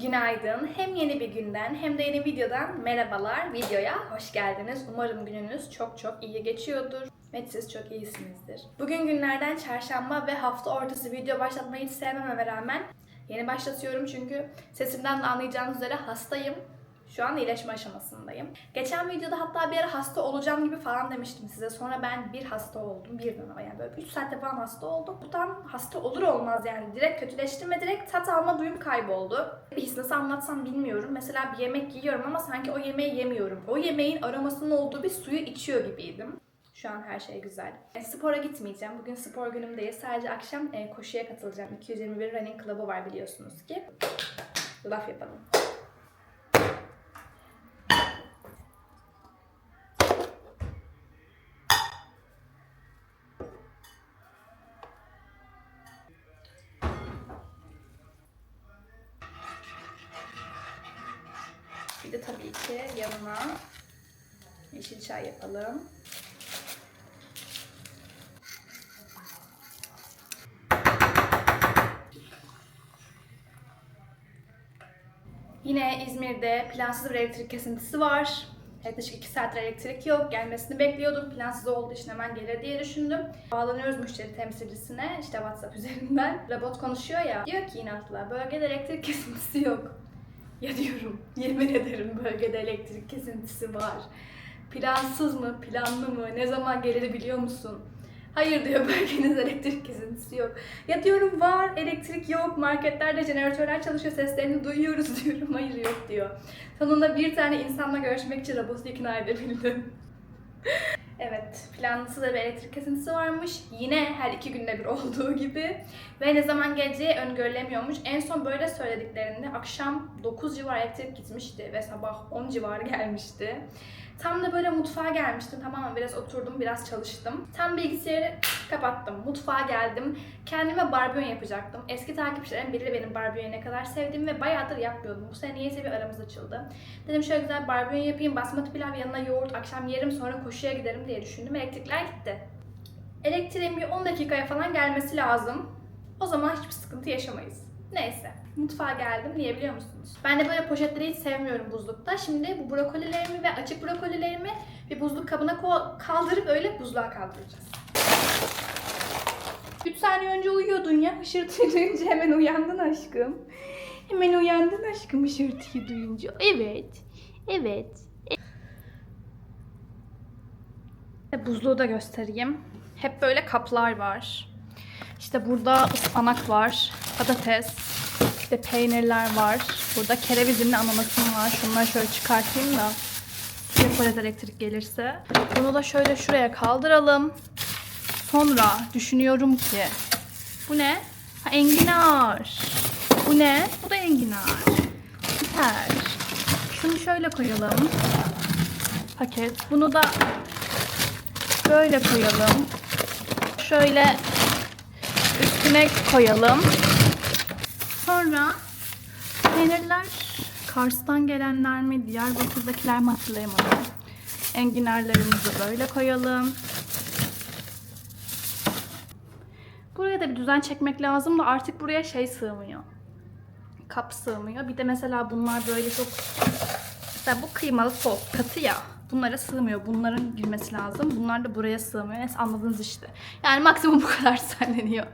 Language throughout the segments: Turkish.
Günaydın. Hem yeni bir günden hem de yeni videodan merhabalar. Videoya hoş geldiniz. Umarım gününüz çok çok iyi geçiyordur. Ve siz çok iyisinizdir. Bugün günlerden çarşamba ve hafta ortası video başlatmayı hiç sevmeme rağmen yeni başlatıyorum çünkü sesimden de anlayacağınız üzere hastayım. Şu an iyileşme aşamasındayım. Geçen videoda hatta bir ara hasta olacağım gibi falan demiştim size. Sonra ben bir hasta oldum. Birden ama yani böyle 3 saatte falan hasta oldum. Buradan hasta olur olmaz yani. Direkt kötüleştim ve direkt tat alma duyum kayboldu. Bir his nasıl anlatsam bilmiyorum. Mesela bir yemek yiyorum ama sanki o yemeği yemiyorum. O yemeğin aromasının olduğu bir suyu içiyor gibiydim. Şu an her şey güzel. E, spora gitmeyeceğim. Bugün spor günüm değil. Sadece akşam e, koşuya katılacağım. 221 Running Club'ı var biliyorsunuz ki. Laf yapalım. De tabii ki yanına yeşil çay yapalım. Yine İzmir'de plansız bir elektrik kesintisi var. Yaklaşık 2 saattir elektrik yok. Gelmesini bekliyordum. Plansız olduğu için hemen gelir diye düşündüm. Bağlanıyoruz müşteri temsilcisine işte WhatsApp üzerinden. Robot konuşuyor ya. Diyor ki inatla bölgede elektrik kesintisi yok. Ya diyorum yemin ederim bölgede elektrik kesintisi var. Plansız mı, planlı mı, ne zaman gelir biliyor musun? Hayır diyor bölgenizde elektrik kesintisi yok. Ya diyorum var, elektrik yok, marketlerde jeneratörler çalışıyor, seslerini duyuyoruz diyorum. Hayır yok diyor. Sonunda bir tane insanla görüşmek için robotu ikna edebildim. Evet, planlısı da bir elektrik kesintisi varmış. Yine her iki günde bir olduğu gibi. Ve ne zaman geleceği öngörülemiyormuş. En son böyle söylediklerinde akşam 9 civar elektrik gitmişti ve sabah 10 civarı gelmişti. Tam da böyle mutfağa gelmiştim. Tamam mı? Biraz oturdum, biraz çalıştım. Tam bilgisayarı kapattım. Mutfağa geldim. Kendime barbunya yapacaktım. Eski takipçilerim bilir benim barbunyayı ne kadar sevdiğimi ve bayağıdır yapmıyordum. Bu sene niyeyse bir aramız açıldı. Dedim şöyle güzel barbunya yapayım, basmati pilav yanına yoğurt, akşam yerim sonra koşuya giderim diye düşündüm. Elektrikler gitti. Elektriğin bir 10 dakikaya falan gelmesi lazım. O zaman hiçbir sıkıntı yaşamayız. Neyse. Mutfağa geldim. Niye biliyor musunuz? Ben de böyle poşetleri hiç sevmiyorum buzlukta. Şimdi bu brokolilerimi ve açık brokolilerimi bir buzluk kabına kaldırıp öyle buzluğa kaldıracağız. 3 saniye önce uyuyordun ya. Hışırtıyı duyunca hemen uyandın aşkım. Hemen uyandın aşkım hışırtıyı duyunca. Evet. Evet. E, Buzluğu da göstereyim. Hep böyle kaplar var. İşte burada ıspanak var, patates, işte peynirler var. Burada kerevizimle ananasım var. Şunları şöyle çıkartayım da yaparız elektrik gelirse. Bunu da şöyle şuraya kaldıralım. Sonra düşünüyorum ki bu ne? Ha, enginar. Bu ne? Bu da enginar. Süper. Şunu şöyle koyalım. Paket. Bunu da böyle koyalım. Şöyle üstüne koyalım. Sonra peynirler Kars'tan gelenler mi, Diyarbakır'dakiler mi hatırlayamadım. Enginarlarımızı böyle koyalım. Buraya da bir düzen çekmek lazım da artık buraya şey sığmıyor. Kap sığmıyor. Bir de mesela bunlar böyle çok... Mesela bu kıymalı sos katı ya. Bunlara sığmıyor. Bunların girmesi lazım. Bunlar da buraya sığmıyor. Neyse anladınız işte. Yani maksimum bu kadar sağlanıyor.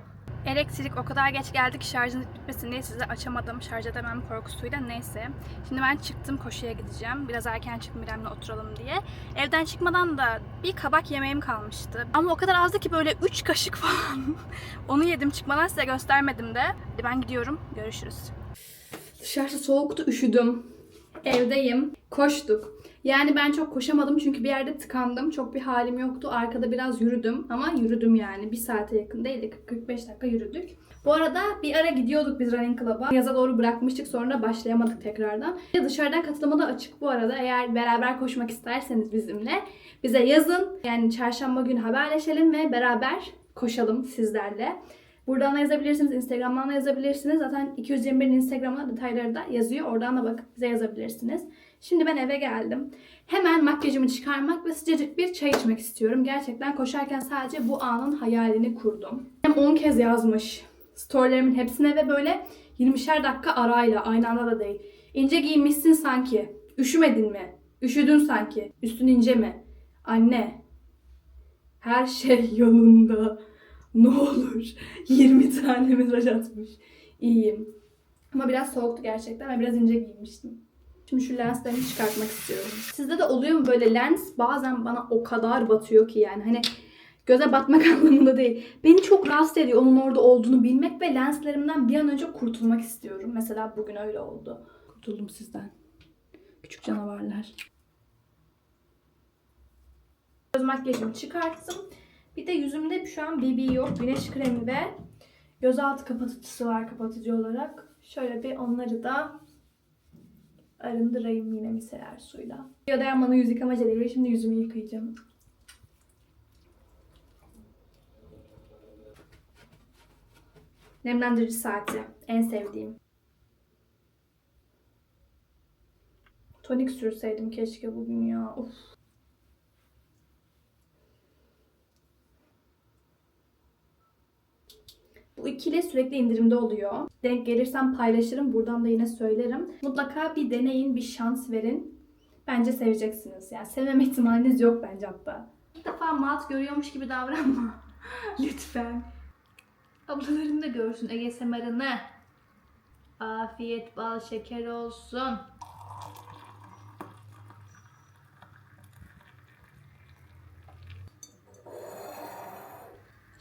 Elektrik o kadar geç geldi ki şarjın bitmesin diye size açamadım. Şarj edemem korkusuyla neyse. Şimdi ben çıktım koşuya gideceğim. Biraz erken çıktım İrem'le oturalım diye. Evden çıkmadan da bir kabak yemeğim kalmıştı. Ama o kadar azdı ki böyle 3 kaşık falan. Onu yedim çıkmadan size göstermedim de. Hadi ben gidiyorum. Görüşürüz. Dışarısı soğuktu üşüdüm. Evdeyim. Koştuk. Yani ben çok koşamadım çünkü bir yerde tıkandım. Çok bir halim yoktu. Arkada biraz yürüdüm ama yürüdüm yani. Bir saate yakın değildi. 45 dakika yürüdük. Bu arada bir ara gidiyorduk biz Running Club'a. Yaza doğru bırakmıştık sonra başlayamadık tekrardan. Dışarıdan katılma da açık bu arada. Eğer beraber koşmak isterseniz bizimle bize yazın. Yani çarşamba günü haberleşelim ve beraber koşalım sizlerle. Buradan da yazabilirsiniz, Instagram'dan da yazabilirsiniz. Zaten 221'in Instagram'da detayları da yazıyor. Oradan da bakıp bize yazabilirsiniz. Şimdi ben eve geldim. Hemen makyajımı çıkarmak ve sıcacık bir çay içmek istiyorum. Gerçekten koşarken sadece bu anın hayalini kurdum. Hem 10 kez yazmış. Storylerimin hepsine ve böyle 20'şer dakika arayla aynı anda da değil. İnce giyinmişsin sanki. Üşümedin mi? Üşüdün sanki. Üstün ince mi? Anne. Her şey yolunda. Ne olur. 20 tane mesaj atmış. İyiyim. Ama biraz soğuktu gerçekten ve biraz ince giymiştim. Şimdi şu lenslerimi çıkartmak istiyorum. Sizde de oluyor mu böyle lens bazen bana o kadar batıyor ki yani hani göze batmak anlamında değil. Beni çok rahatsız ediyor onun orada olduğunu bilmek ve lenslerimden bir an önce kurtulmak istiyorum. Mesela bugün öyle oldu. Kurtuldum sizden. Küçük canavarlar. Göz makyajımı çıkarttım. Bir de yüzümde şu an BB yok. Güneş kremi ve gözaltı kapatıcısı var kapatıcı olarak. Şöyle bir onları da arındırayım yine miseler suyla. Yodayan bana yüz yıkama jeliyle şimdi yüzümü yıkayacağım. Nemlendirici saati. En sevdiğim. Tonik sürseydim keşke bugün ya. Of. Bu ikili sürekli indirimde oluyor. Denk gelirsem paylaşırım. Buradan da yine söylerim. Mutlaka bir deneyin, bir şans verin. Bence seveceksiniz. Yani sevmeme ihtimaliniz yok bence hatta. İlk defa mat görüyormuş gibi davranma. Lütfen. Ablalarım da görsün Ege Semer'ını. Afiyet bal şeker olsun.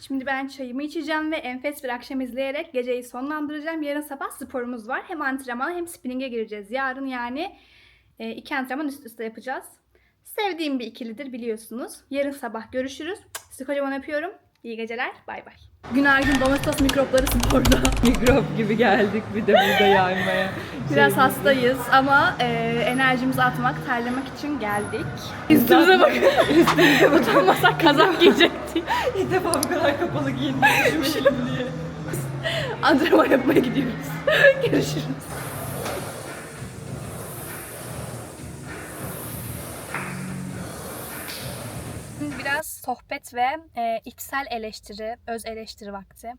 Şimdi ben çayımı içeceğim ve enfes bir akşam izleyerek geceyi sonlandıracağım. Yarın sabah sporumuz var. Hem antrenmana hem spinning'e gireceğiz. Yarın yani e, iki antrenman üst üste yapacağız. Sevdiğim bir ikilidir biliyorsunuz. Yarın sabah görüşürüz. Sizi kocaman öpüyorum. İyi geceler. Bay bay. Günaydın domestos mikropları sporda. Mikrop gibi geldik bir de burada yaymaya. Biraz hastayız ama e, enerjimizi atmak, terlemek için geldik. Üstümüze bakın. Üstümüze. Utanmasak kazak giyecektik. İlk defa bu kadar kapalı giyindim üşümeyelim diye. Antrenman yapmaya gidiyoruz. Görüşürüz. Biraz sohbet ve e, içsel eleştiri, öz eleştiri vakti.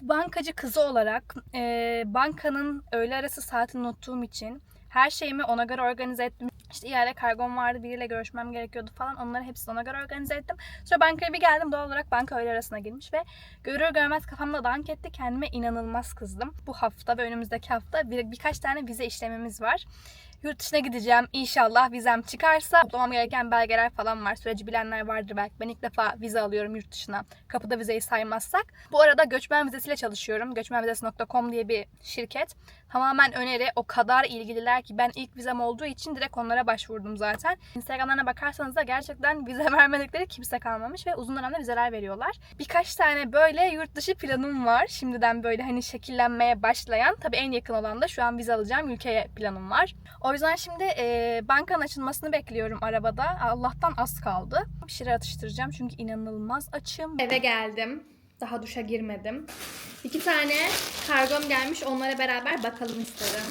Bankacı kızı olarak e, bankanın öğle arası saatini unuttuğum için her şeyimi ona göre organize ettim. İşte ihale kargom vardı, biriyle görüşmem gerekiyordu falan. Onları hepsini ona göre organize ettim. Sonra bankaya bir geldim. Doğal olarak banka öğle arasına girmiş ve görür görmez kafamda dank etti. Kendime inanılmaz kızdım. Bu hafta ve önümüzdeki hafta bir, birkaç tane vize işlemimiz var. Yurt dışına gideceğim. İnşallah vizem çıkarsa toplamam gereken belgeler falan var. Süreci bilenler vardır belki. Ben ilk defa vize alıyorum yurt dışına. Kapıda vizeyi saymazsak. Bu arada göçmen vizesiyle çalışıyorum. Göçmenvizesi.com diye bir şirket. Tamamen öneri. O kadar ilgililer ki ben ilk vizem olduğu için direkt onlara başvurdum zaten. Instagram'larına bakarsanız da gerçekten vize vermedikleri kimse kalmamış ve uzun dönemde vizeler veriyorlar. Birkaç tane böyle yurt dışı planım var. Şimdiden böyle hani şekillenmeye başlayan. Tabii en yakın olan da şu an vize alacağım ülkeye planım var. O yüzden şimdi e, bankanın açılmasını bekliyorum arabada. Allah'tan az kaldı. Bir şeyler atıştıracağım çünkü inanılmaz açım. Eve geldim. Daha duşa girmedim. İki tane kargom gelmiş. Onlara beraber bakalım istedim.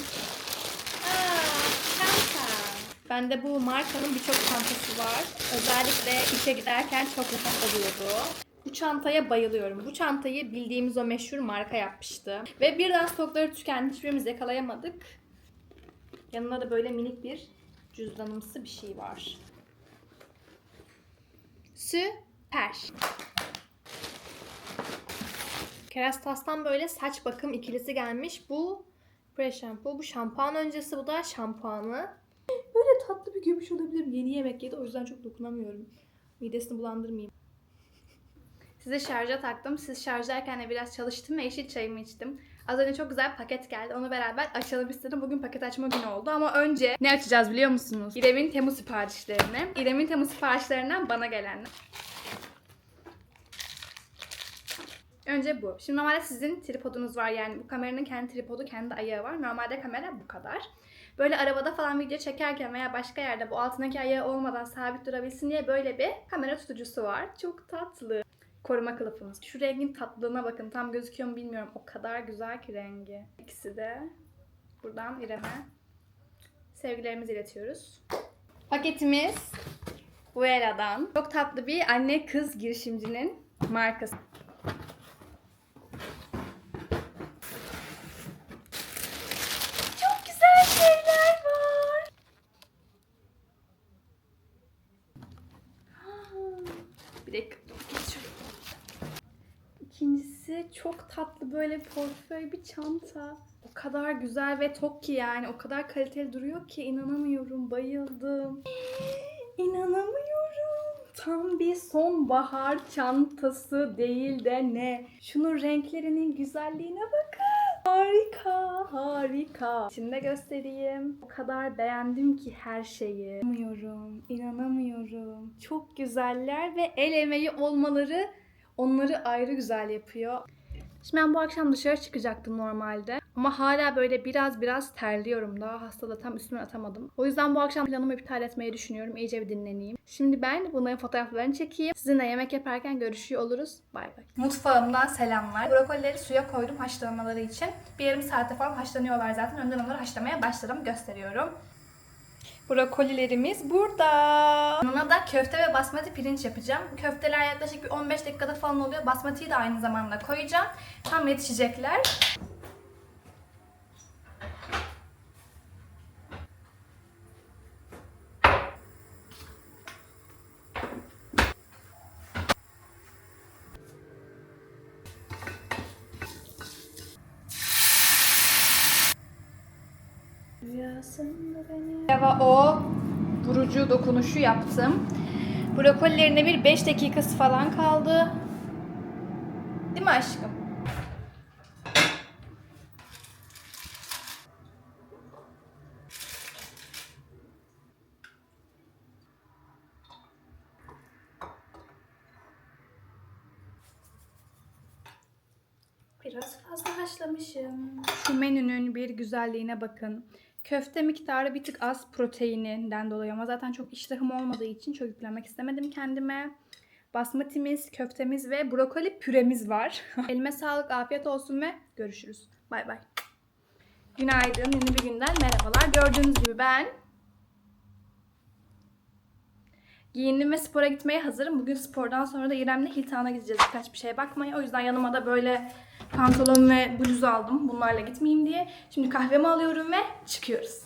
Bende bu markanın birçok çantası var. Özellikle işe giderken çok rahat oluyordu. Bu çantaya bayılıyorum. Bu çantayı bildiğimiz o meşhur marka yapmıştı. Ve birden stokları tükendi. Hiçbirimiz yakalayamadık. Yanında da böyle minik bir cüzdanımsı bir şey var. Süper. Kerastas'tan böyle saç bakım ikilisi gelmiş. Bu pre şampu, bu şampuan öncesi, bu da şampuanı. Böyle tatlı bir gümüş olabilir. Yeni yemek yedi o yüzden çok dokunamıyorum. Midesini bulandırmayayım. Size şarja taktım. Siz şarjdayken de biraz çalıştım ve yeşil çayımı içtim. Az önce çok güzel bir paket geldi. Onu beraber açalım istedim. Bugün paket açma günü oldu ama önce ne açacağız biliyor musunuz? İrem'in Temmuz siparişlerini. İrem'in Temmuz siparişlerinden bana gelenler. Önce bu. Şimdi normalde sizin tripodunuz var yani bu kameranın kendi tripodu, kendi ayağı var. Normalde kamera bu kadar. Böyle arabada falan video çekerken veya başka yerde bu altındaki ayağı olmadan sabit durabilsin diye böyle bir kamera tutucusu var. Çok tatlı. Koruma kılıfımız. Şu rengin tatlılığına bakın. Tam gözüküyor mu bilmiyorum. O kadar güzel ki rengi. İkisi de buradan İrem'e sevgilerimizi iletiyoruz. Paketimiz Vuela'dan. Çok tatlı bir anne kız girişimcinin markası. Tatlı böyle portföy bir çanta. O kadar güzel ve tok ki yani o kadar kaliteli duruyor ki inanamıyorum. Bayıldım. İnanamıyorum. Tam bir sonbahar çantası değil de ne? Şunun renklerinin güzelliğine bakın. Harika, harika. Şimdi göstereyim. O kadar beğendim ki her şeyi. İnanamıyorum, inanamıyorum. Çok güzeller ve el emeği olmaları onları ayrı güzel yapıyor. Şimdi ben bu akşam dışarı çıkacaktım normalde. Ama hala böyle biraz biraz terliyorum. Daha hasta da tam üstüme atamadım. O yüzden bu akşam planımı iptal etmeyi düşünüyorum. İyice bir dinleneyim. Şimdi ben bunların fotoğraflarını çekeyim. Sizinle yemek yaparken görüşüyor oluruz. Bay bay. Mutfağımdan selamlar. Brokolileri suya koydum haşlanmaları için. Bir yarım saate falan haşlanıyorlar zaten. Önden onları haşlamaya başladım. Gösteriyorum. Brokolilerimiz burada. Yanına da köfte ve basmati pirinç yapacağım. Köfteler yaklaşık bir 15 dakikada falan oluyor. Basmatiyi de aynı zamanda koyacağım. Tam yetişecekler. Eva o vurucu dokunuşu yaptım. Brokolilerine bir 5 dakikası falan kaldı. Değil mi aşkım? Biraz fazla haşlamışım. Şu menünün bir güzelliğine bakın. Köfte miktarı bir tık az proteininden dolayı ama zaten çok iştahım olmadığı için çok yüklemek istemedim kendime. Basmatimiz, köftemiz ve brokoli püremiz var. Elime sağlık, afiyet olsun ve görüşürüz. Bay bay. Günaydın, yeni bir günden merhabalar. Gördüğünüz gibi ben giyindim ve spora gitmeye hazırım. Bugün spordan sonra da İrem'le Hiltan'a gideceğiz birkaç bir şeye bakmaya. O yüzden yanıma da böyle pantolon ve bluz aldım bunlarla gitmeyeyim diye. Şimdi kahvemi alıyorum ve çıkıyoruz.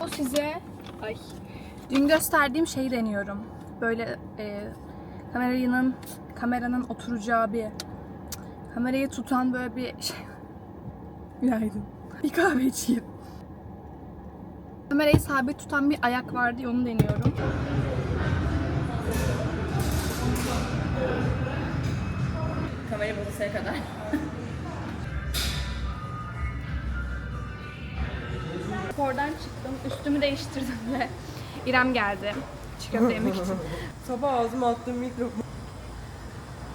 O size ay dün gösterdiğim şeyi deniyorum. Böyle e, kameranın kameranın oturacağı bir kamerayı tutan böyle bir şey. Günaydın. Bir kahve içeyim. Kamerayı sabit tutan bir ayak vardı onu deniyorum. Kamera bozulsaya kadar. Spordan çıktım, üstümü değiştirdim ve İrem geldi. Köfte yemek için. Sabah ağzıma attığım mikrofon.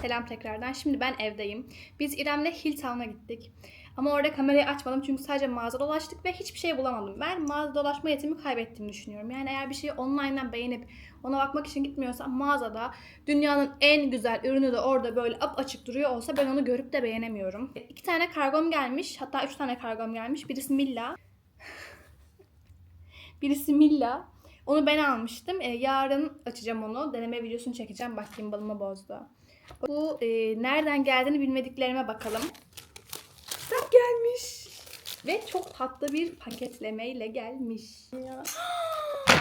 Selam tekrardan. Şimdi ben evdeyim. Biz İrem'le Hilltown'a gittik. Ama orada kamerayı açmadım çünkü sadece mağaza dolaştık ve hiçbir şey bulamadım. Ben mağaza dolaşma yetimi kaybettiğimi düşünüyorum. Yani eğer bir şeyi online'dan beğenip ona bakmak için gitmiyorsam mağazada dünyanın en güzel ürünü de orada böyle ap açık duruyor olsa ben onu görüp de beğenemiyorum. İki tane kargom gelmiş. Hatta üç tane kargom gelmiş. Birisi Milla. Birisi Milla. Onu ben almıştım. Ee, yarın açacağım onu. Deneme videosunu çekeceğim. Bak gimbalımı bozdu. Bu e, nereden geldiğini bilmediklerime bakalım. Kitap gelmiş. Ve çok tatlı bir paketlemeyle gelmiş. Ya.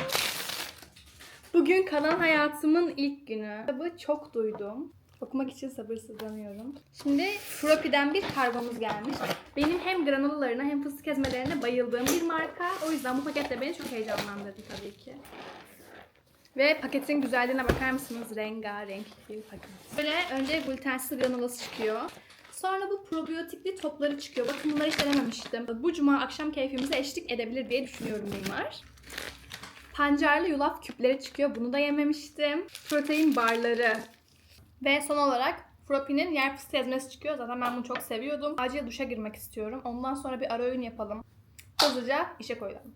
Bugün kalan hayatımın ilk günü. Kitabı çok duydum. Okumak için sabırsızlanıyorum. Şimdi Froppy'den bir kargomuz gelmiş. Benim hem granulalarına hem fıstık ezmelerine bayıldığım bir marka. O yüzden bu paket de beni çok heyecanlandırdı tabii ki. Ve paketin güzelliğine bakar mısınız? Rengarenk bir paket. Böyle önce glutensiz granulası çıkıyor. Sonra bu probiyotikli topları çıkıyor. Bakın bunları hiç denememiştim. Bu cuma akşam keyfimize eşlik edebilir diye düşünüyorum bunlar. Pancarlı yulaf küpleri çıkıyor. Bunu da yememiştim. Protein barları. Ve son olarak Froppy'nin yer fıstığı ezmesi çıkıyor. Zaten ben bunu çok seviyordum. Acil duşa girmek istiyorum. Ondan sonra bir ara öğün yapalım. Hızlıca işe koyulalım.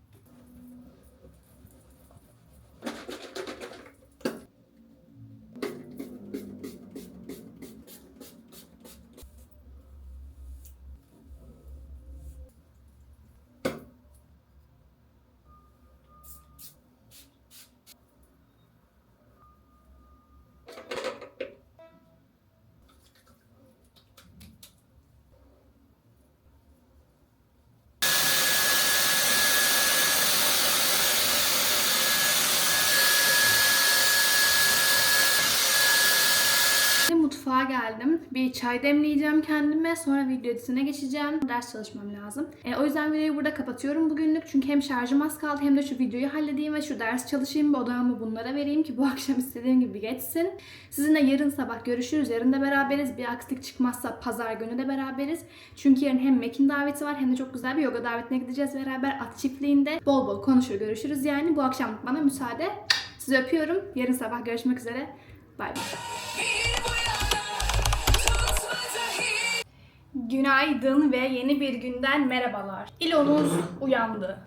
Geldim. Bir çay demleyeceğim kendime. Sonra video editine geçeceğim. Ders çalışmam lazım. E, o yüzden videoyu burada kapatıyorum bugünlük. Çünkü hem şarjım az kaldı hem de şu videoyu halledeyim ve şu ders çalışayım. Bir odamı bunlara vereyim ki bu akşam istediğim gibi geçsin. Sizinle yarın sabah görüşürüz. Yarın da beraberiz. Bir aksilik çıkmazsa pazar günü de beraberiz. Çünkü yarın hem Mekin daveti var hem de çok güzel bir yoga davetine gideceğiz beraber at çiftliğinde. Bol bol konuşur görüşürüz yani. Bu akşam bana müsaade. Sizi öpüyorum. Yarın sabah görüşmek üzere. Bay bay. Günaydın ve yeni bir günden merhabalar. İlonuz uyandı.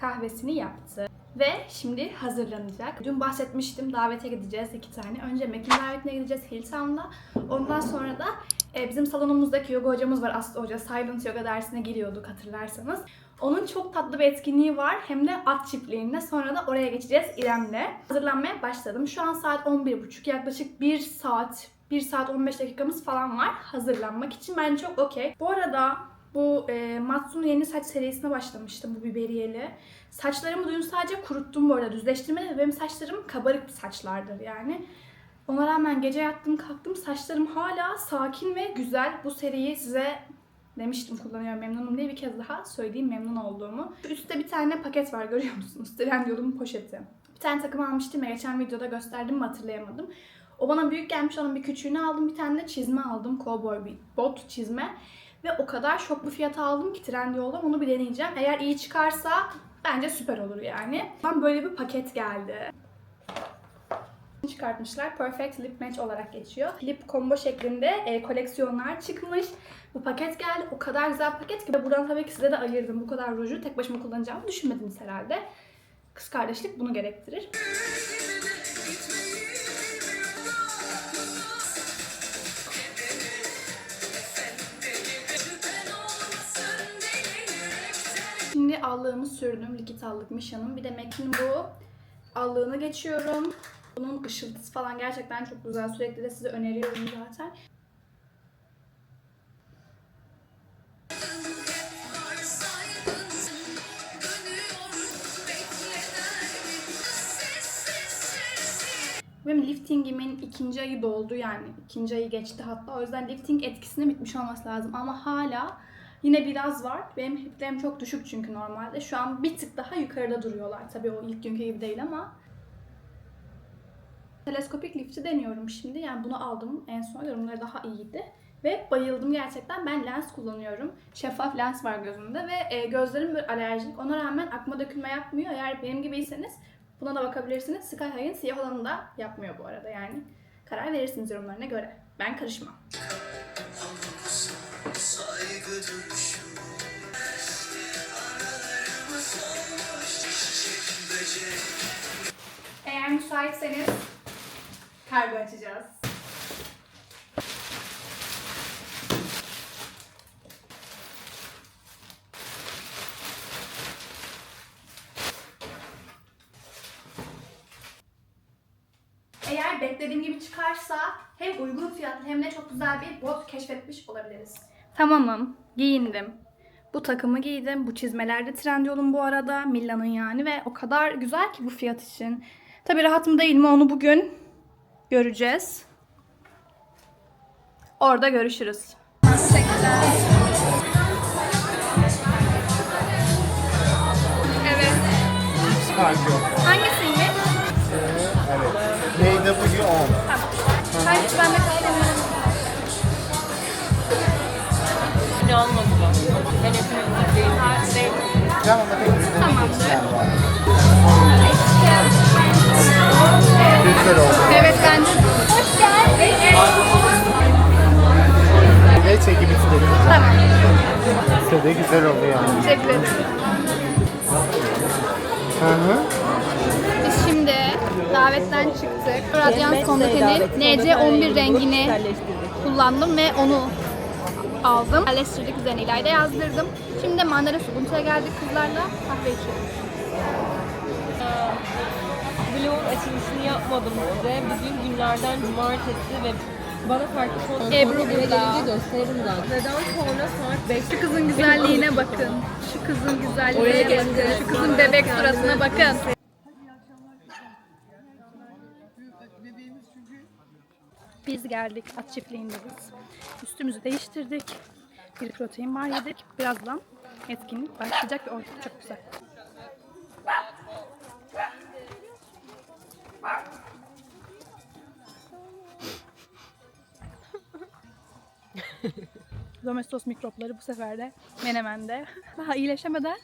Kahvesini yaptı. Ve şimdi hazırlanacak. Dün bahsetmiştim davete gideceğiz iki tane. Önce Mekin davetine gideceğiz Hilltown'da. Ondan sonra da e, bizim salonumuzdaki yoga hocamız var Aslı Hoca. Silent Yoga dersine giriyorduk hatırlarsanız. Onun çok tatlı bir etkinliği var. Hem de at çiftliğinde. Sonra da oraya geçeceğiz İrem'le. Hazırlanmaya başladım. Şu an saat 11.30. Yaklaşık 1 saat, 1 saat 15 dakikamız falan var hazırlanmak için. Bence çok okey. Bu arada bu e, Matsu'nun yeni saç serisine başlamıştım bu biberiyeli. Saçlarımı dün sadece kuruttum bu arada düzleştirmede benim saçlarım kabarık saçlardır yani. Ona rağmen gece yattım kalktım saçlarım hala sakin ve güzel. Bu seriyi size demiştim kullanıyorum memnunum diye bir kez daha söyleyeyim memnun olduğumu. Üstte bir tane paket var görüyor musunuz? Trendyol'un poşeti. Bir tane takım almıştım ya geçen videoda gösterdim hatırlayamadım. O bana büyük gelmiş onun bir küçüğünü aldım. Bir tane de çizme aldım. Cowboy bir bot çizme. Ve o kadar şok bir fiyata aldım ki Trendyol'dan onu bir deneyeceğim. Eğer iyi çıkarsa bence süper olur yani. Ben böyle bir paket geldi çıkartmışlar. Perfect Lip Match olarak geçiyor. Lip combo şeklinde e, koleksiyonlar çıkmış. Bu paket geldi. O kadar güzel paket ki. Buradan tabii ki size de ayırdım. Bu kadar ruju tek başıma kullanacağımı düşünmediniz herhalde. Kız kardeşlik bunu gerektirir. Allığımı sürdüm. Likit allık Misha'nın. Bir de MAC'in bu allığını geçiyorum. Bunun ışıltısı falan gerçekten çok güzel. Sürekli de size öneriyorum zaten. Benim liftingimin ikinci ayı doldu yani. ikinci ayı geçti hatta. O yüzden lifting etkisine bitmiş olması lazım. Ama hala yine biraz var. Benim hiplerim çok düşük çünkü normalde. Şu an bir tık daha yukarıda duruyorlar. Tabii o ilk günkü gibi değil ama. Teleskopik lifti deniyorum şimdi. Yani bunu aldım en son. Yorumları daha iyiydi. Ve bayıldım gerçekten. Ben lens kullanıyorum. Şeffaf lens var gözümde ve e, gözlerim böyle alerjik. Ona rağmen akma dökülme yapmıyor. Eğer benim gibiyseniz buna da bakabilirsiniz. Sky High'ın siyah olanı da yapmıyor bu arada yani. Karar verirsiniz yorumlarına göre. Ben karışmam. Saygı duruşu Eğer müsaitseniz kargo açacağız. Eğer beklediğim gibi çıkarsa hem uygun fiyatlı hem de çok güzel bir bot keşfetmiş olabiliriz. Tamamım. Giyindim. Bu takımı giydim. Bu çizmeler de Trendyol'un bu arada. Milla'nın yani ve o kadar güzel ki bu fiyat için. Tabii rahat mı değil mi onu bugün göreceğiz. Orada görüşürüz. Evet. Fark yok. Hangisiymiş? Evet. NW10. Hangisi bende kaldı? Tamam hadi. Tamamdır. Güzel oldu. Evet bence. Ve çeki bitirelim. Tamam. Tabii güzel oldu yani. Teşekkür ederim. Hı hı. Biz şimdi davetten çıktık. Radyans fondöteni NC11 rengini kullandım ve onu aldım. Yerleştirdik üzerine ilayda yazdırdım. Şimdi de Mandara Subuntu'ya geldik kızlarla kahve içiyoruz. Vlog açılışını yapmadım size. Bugün günlerden cumartesi ve bana farklı son Ebru eve burada. gösteririm zaten. Neden sonra saat 5 Şu kızın güzelliğine bakın. Şu kızın güzelliğine bakın. Şu kızın bebek suratına bakın. Biz geldik at çiftliğindeyiz. Üstümüzü değiştirdik. Bir protein bar yedik. Birazdan etkinlik başlayacak ve ortam çok güzel. Domestos mikropları bu sefer de Menemen'de. Daha iyileşemeden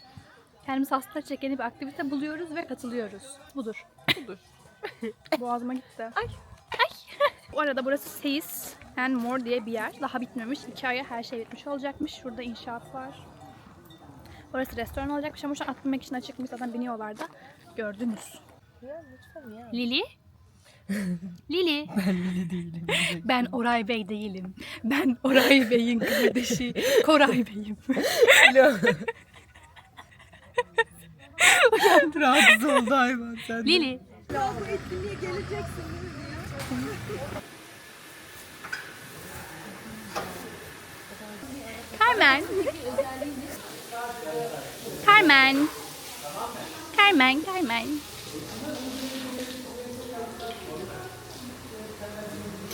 kendimiz hasta çekeni bir aktivite buluyoruz ve katılıyoruz. Budur. Budur. Boğazıma gitti. Ay. Ay. bu arada burası Seyis and More diye bir yer. Daha bitmemiş. İki aya her şey bitmiş olacakmış. Şurada inşaat var. Orası restoran olacakmış ama şu an at binmek için açıkmış. Zaten biniyorlar da. Gördünüz. Lili? Lili. Ben Lili değilim. Ben Oray Bey değilim. Ben Oray Bey'in kardeşi Koray Bey'im. Rahatsız oldu hayvan sen. Lili. Carmen. Carmen. Carmen, Carmen.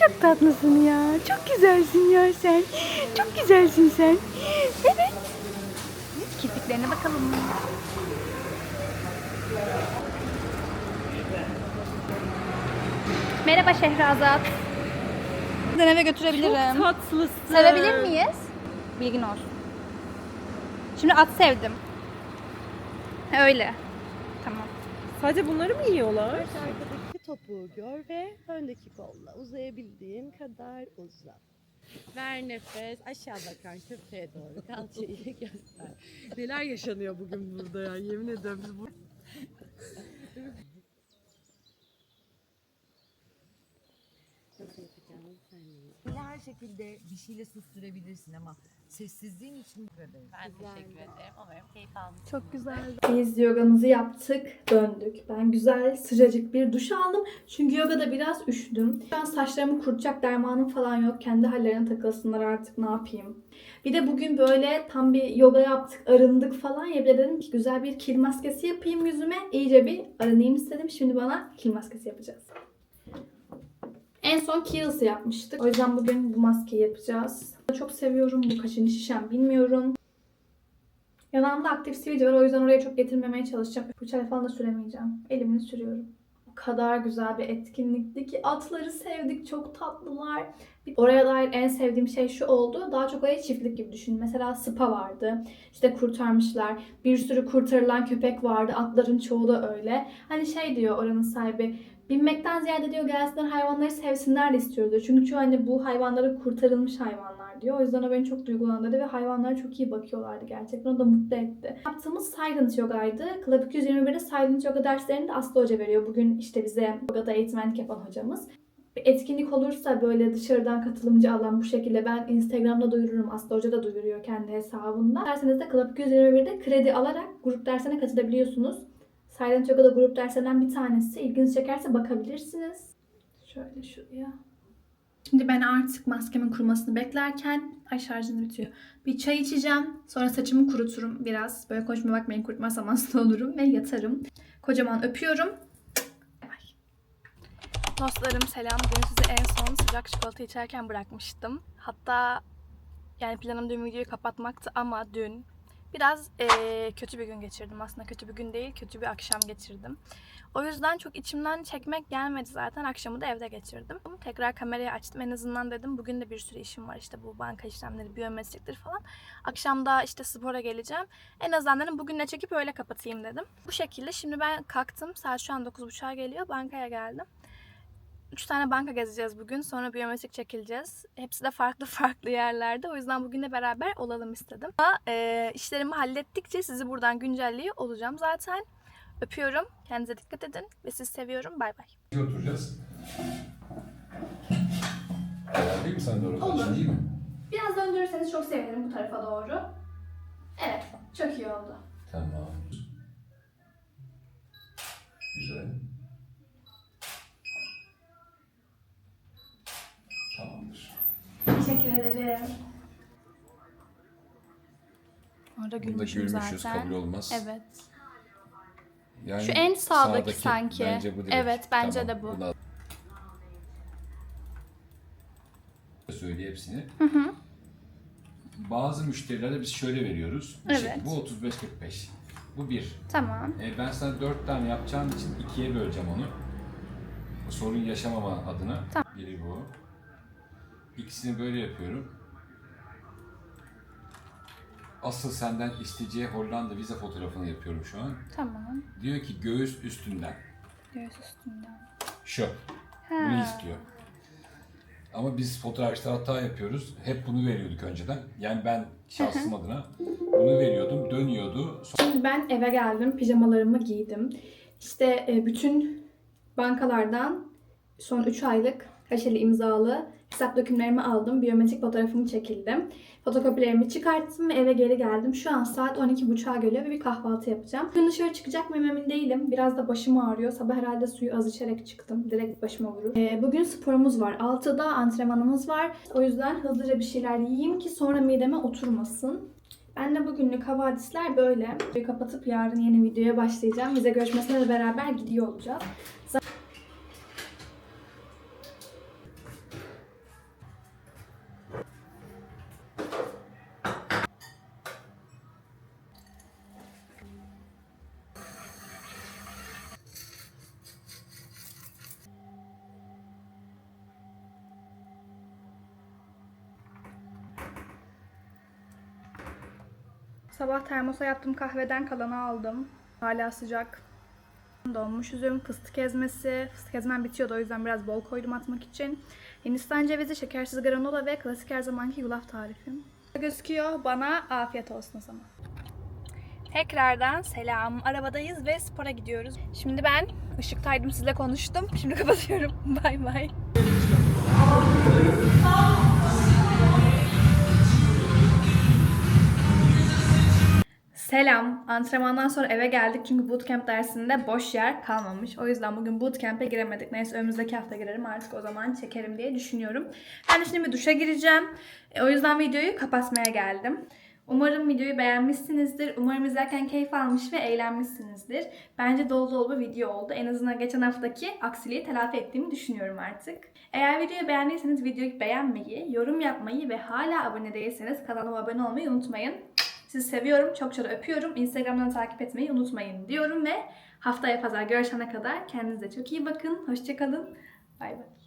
Çok tatlısın ya. Çok güzelsin ya sen. Çok güzelsin sen. Evet. Kirpiklerine bakalım. Merhaba Şehrazat. Seni eve götürebilirim. Tatlısın. Sevebilir miyiz? Bilgin olsun. Şimdi at sevdim. Öyle. Tamam. Sadece bunları mı yiyorlar? Arkadaki topuğu gör ve öndeki kolla uzayabildiğin kadar uzat. Ver nefes aşağı bakan köpeğe doğru kalçayı göster. Neler yaşanıyor bugün burada ya yemin ediyorum biz bu... Nasıl yapacağını sen yiyin. Yine her şekilde bir şeyle susturabilirsin ama sessizliğin için bu kadar. Çok güzeldi. Biz yogamızı yaptık, döndük. Ben güzel, sıcacık bir duş aldım. Çünkü yogada biraz üşüdüm. Şu an saçlarımı kurutacak dermanım falan yok. Kendi hallerine takılsınlar artık ne yapayım. Bir de bugün böyle tam bir yoga yaptık, arındık falan ya. Bir de dedim ki güzel bir kil maskesi yapayım yüzüme. İyice bir arınayım istedim. Şimdi bana kil maskesi yapacağız. En son Kiehl's'ı yapmıştık. O yüzden bugün bu maskeyi yapacağız. Çok seviyorum. Bu kaçıncı şişem bilmiyorum. Yanağımda aktif sivilce var o yüzden oraya çok getirmemeye çalışacağım. Fırçayla falan da süremeyeceğim. Elimle sürüyorum. O kadar güzel bir etkinlikti ki atları sevdik. Çok tatlılar. Oraya dair en sevdiğim şey şu oldu. Daha çok oraya çiftlik gibi düşün. Mesela spa vardı. İşte kurtarmışlar. Bir sürü kurtarılan köpek vardı. Atların çoğu da öyle. Hani şey diyor oranın sahibi. Binmekten ziyade diyor gelsinler hayvanları sevsinler de istiyor diyor. Çünkü çoğu hani bu hayvanları kurtarılmış hayvanlar diyor. O yüzden o beni çok duygulandırdı ve hayvanlara çok iyi bakıyorlardı gerçekten. O da mutlu etti. Yaptığımız Silent Yoga'ydı. Club 221'de Silent Yoga derslerini de Aslı Hoca veriyor. Bugün işte bize yogada eğitmenlik yapan hocamız. Bir etkinlik olursa böyle dışarıdan katılımcı alan bu şekilde ben Instagram'da duyururum. Aslı Hoca da duyuruyor kendi hesabında. Derseniz de Club 221'de kredi alarak grup dersine katılabiliyorsunuz. Silent Yoga'da grup derslerinden bir tanesi. İlginizi çekerse bakabilirsiniz. Şöyle şuraya. Şimdi ben artık maskemin kurumasını beklerken ay şarjım bitiyor. Bir çay içeceğim. Sonra saçımı kuruturum biraz. Böyle konuşmaya bakmayın kurutmazsam hasta olurum ve yatarım. Kocaman öpüyorum. Bay bay. Dostlarım selam. Bugün sizi en son sıcak çikolata içerken bırakmıştım. Hatta yani planım dün videoyu kapatmaktı ama dün biraz eee, kötü bir gün geçirdim. Aslında kötü bir gün değil, kötü bir akşam geçirdim. O yüzden çok içimden çekmek gelmedi zaten. Akşamı da evde geçirdim. Tekrar kamerayı açtım. En azından dedim bugün de bir sürü işim var. İşte bu banka işlemleri, biyometriktir falan. Akşamda işte spora geleceğim. En azından dedim bugün ne çekip öyle kapatayım dedim. Bu şekilde şimdi ben kalktım. Saat şu an 9.30'a geliyor. Bankaya geldim. Üç tane banka gezeceğiz bugün. Sonra biyometrik çekileceğiz. Hepsi de farklı farklı yerlerde. O yüzden bugün de beraber olalım istedim. Ama e, işlerimi hallettikçe sizi buradan güncelliyor olacağım zaten. Öpüyorum. Kendinize dikkat edin. Ve sizi seviyorum. Bay bay. oturacağız. Ayarlayayım mı sen de orada? Değil mi? Biraz döndürürseniz çok sevinirim bu tarafa doğru. Evet. Çok iyi oldu. Tamam. Güzel. Tamamdır. Teşekkür ederim. Orada Bunda gülmüşüm gülmüşüz zaten. kabul olmaz. Evet. Yani Şu en sağdaki sanki. Bence bu direkt. Evet, bence Tamam, de bu. bunu al. söyleye hepsini. Bazı müşterilere biz şöyle veriyoruz. Bir Evet. şekilde, bu 35-45. Bu bir. Tamam. E, ben sana 4 tane yapacağım için ikiye böleceğim onu. Sorun yaşamama adına. Tamam. Biri bu. İkisini böyle yapıyorum. Asıl senden isteyeceği Hollanda vize fotoğrafını yapıyorum şu an. Tamam. Diyor ki göğüs üstünden. Göğüs üstünden. Şu. Bunu istiyor. Ama biz fotoğrafçılar hata yapıyoruz. Hep bunu veriyorduk önceden. Yani ben şahsım adına bunu veriyordum, dönüyordu. Şimdi ben eve geldim, pijamalarımı giydim. İşte e, bütün bankalardan son 3 aylık haşeli imzalı hesap dökümlerimi aldım. Biyometrik fotoğrafımı çekildim. Fotokopilerimi çıkarttım ve eve geri geldim. Şu an saat 12.30'a geliyor ve bir kahvaltı yapacağım. Bugün dışarı çıkacak mıyım emin değilim. Biraz da başım ağrıyor. Sabah herhalde suyu az içerek çıktım. Direkt başıma vurur. E, bugün sporumuz var. 6'da antrenmanımız var. O yüzden hızlıca bir şeyler yiyeyim ki sonra mideme oturmasın. Ben de bugünlük havadisler böyle. Kapatıp yarın yeni videoya başlayacağım. Vize görüşmesine de beraber gidiyor olacağız. Sabah termosa yaptığım kahveden kalanı aldım. Hala sıcak. Donmuş üzüm, fıstık ezmesi. Fıstık ezmem bitiyordu o yüzden biraz bol koydum atmak için. Hindistan cevizi, şekersiz granola ve klasik her zamanki yulaf tarifim. Gözüküyor. Bana afiyet olsun o zaman. Tekrardan selam. Arabadayız ve spora gidiyoruz. Şimdi ben ışıktaydım sizle konuştum. Şimdi kapatıyorum. Bay bay. Selam. Antrenmandan sonra eve geldik çünkü bootcamp dersinde boş yer kalmamış. O yüzden bugün bootcamp'e giremedik. Neyse önümüzdeki hafta girerim artık o zaman çekerim diye düşünüyorum. Ben şimdi bir duşa gireceğim. E, o yüzden videoyu kapatmaya geldim. Umarım videoyu beğenmişsinizdir. Umarım izlerken keyif almış ve eğlenmişsinizdir. Bence dolu dolu bir video oldu. En azından geçen haftaki aksiliği telafi ettiğimi düşünüyorum artık. Eğer videoyu beğendiyseniz videoyu beğenmeyi, yorum yapmayı ve hala abone değilseniz kanalıma abone olmayı unutmayın. Sizi seviyorum. Çok çok öpüyorum. Instagram'dan takip etmeyi unutmayın diyorum ve haftaya pazar görüşene kadar kendinize çok iyi bakın. Hoşçakalın. Bay bay.